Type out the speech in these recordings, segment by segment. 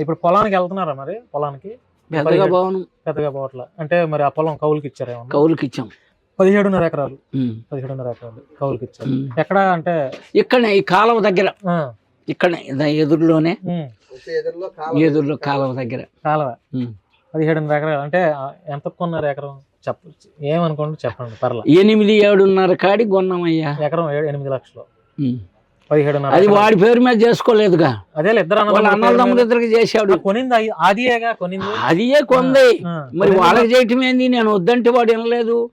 ఇప్పుడు పొలానికి వెళ్తున్నారా మరి? పొలానికి? పెద్దగా. భవనం పెద్దగా పోవట్లా. అంటే మరి ఆ పొలం కౌలుకి ఇచ్చారేమో కౌలుకి ఇచ్చాం. పదిహేడున్నర ఎకరాలు. పదిహేడున్నర ఎకరాలు కౌలుకి ఇచ్చారు. ఎక్కడ అంటే ఇక్కడనే ఈ కాలువ దగ్గర. ఇదా ఎదురులోనే. ఎదురులో కాలువ దగ్గర. కాలువ. పదిహేడున్నర ఎకరాలు. అంటే ఎంత కొన్నారు ఎకరం? చెప్ప ఏమనుకోండి చెప్పండి పర్లా. ఎనిమిది ఏడున్నర కాడి కొన్నామయ్యా ఎకరం ఎనిమిది లక్షలు. అది. వాడి పేరు మీద చేసుకోలేదుగా. అదే ఇద్దరు అన్నదమ్ముల మీద. ఇద్దరికి చేశాడు. కొనింది కొనింది. అదియే కొంది. మరి వాళ్ళకి చేయటం ఏంది? నేను వద్దంటే వాడు వినలేదు.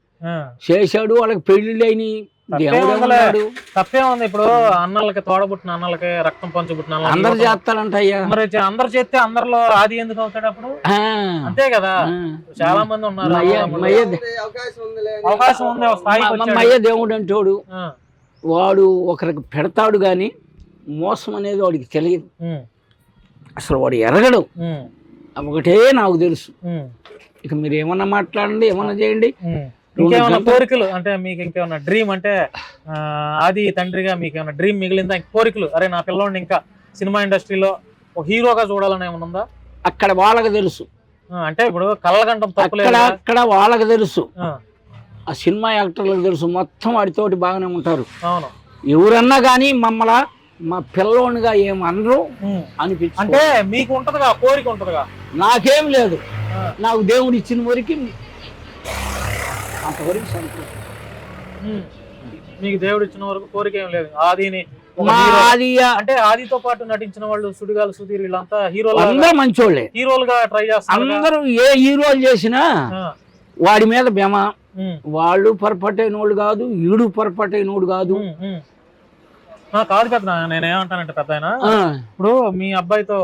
చేశాడు వాళ్ళకి పెళ్ళిళ్ళు అయినాయి తప్పేం ఉంది. ఇప్పుడు అన్నలకి తోడబుట్టిన అన్నలకి రక్తం పంచుబుట్టిన అందరు. చేస్తారంట అయ్యా. మరి చే- అందరు చేస్తే అందరిలో ఆది ఎందుకు అవుతాడు అప్పుడు? అంతే కదా. చాలా మంది ఉన్నారు అవకాశం ఉంది వచ్చాడు. మయ్య దేవుడు అంటోడు. ఆ, వాడు ఒకరికి పెడతాడు కానీ మోసం అనేది వాడికి తెలియదు. అసలు వాడు ఎరగడు. ఒకటే నాకు తెలుసు. ఇక మీరు ఏమన్నా మాట్లాడండి ఏమన్నా చేయండి. ఉమ్. ఇంకేమన్నా కోరికలు? అంటే మీకు ఇంకేమన్నా డ్రీమ్ అంటే ఆది తండ్రిగా మీకు ఏమన్నా డ్రీమ్ మిగిలిందా? కోరికలు? అరే నా పిల్లోడిని ఇంకా సినిమా ఇండస్ట్రీలో ఒక హీరోగా చూడాలని ఏమన్నా ఉందా? అక్కడ వాళ్ళకి తెలుసు. అంటే ఇప్పుడు కళ్ళగంటం. అక్కడ వాళ్ళకి తెలుసు. ఆ, సినిమా యాక్టర్లకు తెలుసు మొత్తం వాడితోటి బాగానే ఉంటారు. ఎవరన్నా కానీ మమ్మల మా పిల్లోనిగా ఏమనరు ఉమ్. అనిపించి అంటే మీకు ఉంటదిగా కోరిక ఉంటదిగా? నాకేం లేదు. నాకు దేవుడు ఇచ్చిన వరకు అంతవరకు సంతోషం. మీకు దేవుడు ఇచ్చిన వరకు కోరిక ఏం లేదు. ఆదిని అంటే ఆదితో పాటు నటించిన వాళ్ళు సుడిగాలు సుధీర్ వీళ్ళంతా హీరోలు అందరూ మంచోళ్ళే. హీరోలుగా ట్రై చేస్తారు అందరూ ఏ హీరోలు చేసినా వాడి మీద బెమ వాళ్ళు పొరపాటైన వాళ్ళు కాదు ఈడు పొరపాటైన వాడు కాదు కాదు పెద్ద నేనేమంటానంటే పెద్ద ఇప్పుడు మీ అబ్బాయితో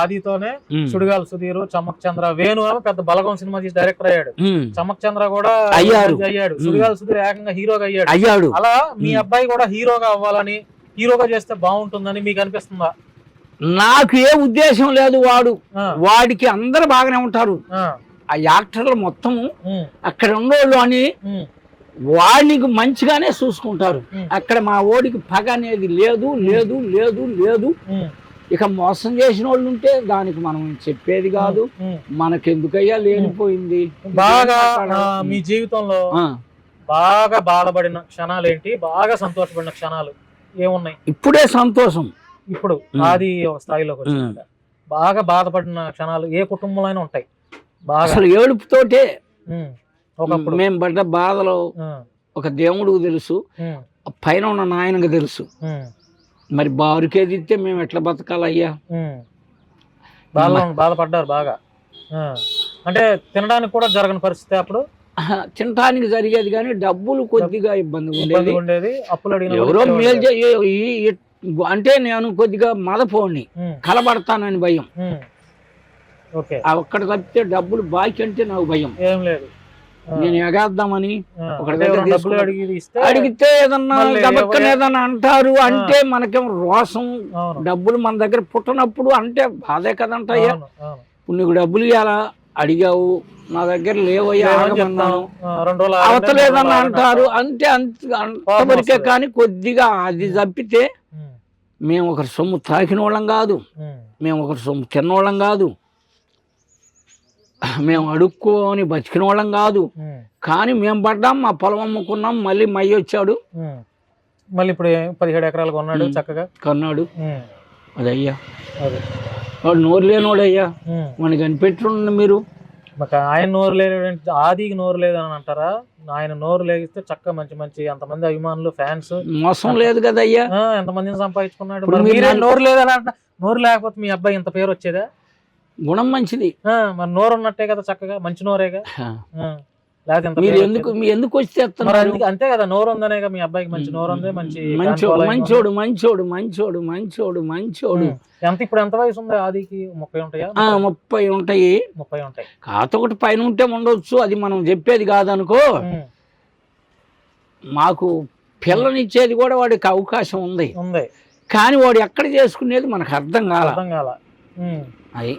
ఆదితోనే సుడిగాలు సుధీర్ చమక్ చంద్ర వేణు పెద్ద బలగం సినిమా తీసి డైరెక్టర్ అయ్యాడు. చమక్ చంద్ర కూడా అయ్యారు. అయ్యాడు. సుడిగాలు సుధీర్ ఏకంగా హీరోగా అయ్యాడు. అయ్యాడు. అలా మీ. అబ్బాయి కూడా హీరోగా అవ్వాలని హీరోగా చేస్తే బాగుంటుందని మీకు అనిపిస్తుందా? నాకు ఏ ఉద్దేశం లేదు వాడు. వాడికి అందరు బాగానే ఉంటారు. ఆ, యాక్టర్లు మొత్తము ఉమ్, అక్కడ ఉన్నోళ్ళు అని వాడికి మంచిగానే చూసుకుంటారు. అక్కడ మా ఓడికి పగ అనేది లేదు లేదు లేదు లేదు. ఇక మోసం చేసిన వాళ్ళు ఉంటే దానికి మనం చెప్పేది కాదు. మనకెందుకయ్యా లేనిపోయింది? బాగా. మీ జీవితంలో బాగా బాధపడిన క్షణాలు ఏంటి బాగా సంతోషపడిన క్షణాలు ఏమున్నాయి? ఇప్పుడే సంతోషం. ఇప్పుడు ఒక స్థాయిలోకి వచ్చింది బాగా బాధపడిన క్షణాలు ఏ కుటుంబంలో ఉంటాయి. అసలు ఏడుపుతోటే ఒకప్పుడు. మేము పడ్డ బాధలో ఒక దేవుడికి తెలుసు పైన ఉన్న నాయనకు తెలుసు. మరి బారుకేది ఇస్తే మేము ఎట్లా బతకాలయ్యా? బాధపడ్డారు బాగా. అంటే తినడానికి కూడా జరగని పరిస్థితి అప్పుడు? ఆహా, తినటానికి జరిగేది కానీ డబ్బులు కొద్దిగా ఇబ్బంది ఉండేది. అప్పులు అడిగిన ఎవరో మేలు అంటే నేను కొద్దిగా మదపోని కలబడతానని భయం. ఒక్కడ తప్పితే డబ్బులు బాకీ అంటే నాకు భయం. ఏం లేదు. నేను ఎగేద్దామని అంటే అడిగితే ఏదన్నా ఎవరే- ఏదన్నా అంటారు అంటే మనకేం రోసం అవును. డబ్బులు మన దగ్గర పుట్టనప్పుడు అంటే బాధే కదంటయ్యా. ఇప్పుడు నీకు డబ్బులు ఇవ్వాలా అడిగావు. నా దగ్గర లేవయ్యా ఆగమన్నాను అవతలేదన్నా అంటారు. అంతే కోపం అంతవరకే. కానీ కొద్దిగా అది తప్పితే మేము ఒకరి సొమ్ము తాకిన వాళ్ళం కాదు మేము ఒకరి సొమ్ము తిన్నోళ్ళం కాదు. మేము అడుక్కొని బతికిన వాళ్ళం కాదు. కానీ మేము పడ్డాం మా పొలం అమ్ముకున్నాం మళ్ళీ మయ్య వచ్చాడు. మళ్ళీ ఇప్పుడు పదిహేడు ఎకరాలు కొన్నాడు. చక్కగా? కన్నాడు. అదయ్యా. అది. వాడు నోరు లేనోడు అయ్యా ఉమ్. వాడిని కనిపెట్టుండి మీరు. ఆయన నోరు లేదు ఆదికి నోరు లేదని అంటారా? ఆయన నోరు లేగిస్తే చక్కగా మంచి మంచి అంతమంది అభిమానులు ఫ్యాన్స్. మోసం లేదు కదయ్యా. ఎంతమందిని సంపాదించుకున్నాడు? నోరు లేదని అంట నోరు లేకపోతే మీ అబ్బాయి ఇంత పేరు వచ్చేదా? గుణం మంచిది. మరి నోరు ఉన్నట్టే కదా చక్కగా మంచి నోరేగా? మీరు ఎందుకు. మీ ఎందుకు వచ్చి అంతే కదా నోరు ఉందనేగా మీ అబ్బాయికి మంచి నోరు ఉంది మంచి మంచోడు మంచోడు మంచోడు మంచోడు మంచోడు. మంచోడు. ఎంత ఇప్పుడు ఎంత వయసు ఉంది ఆదికి? ముప్పై ఉంటాయా? ముప్పై ఉంటాయి. ముప్పై ఉంటాయి. కాత ఒకటి పైన ఉంటే ఉండొచ్చు అది మనం చెప్పేది కాదనుకో. మాకు పిల్లనిచ్చేది కూడా వాడికి అవకాశం ఉంది. ఉంది. కానీ వాడు ఎక్కడ చేసుకునేది మనకు అర్థం కాల. అర్థం కాల. అది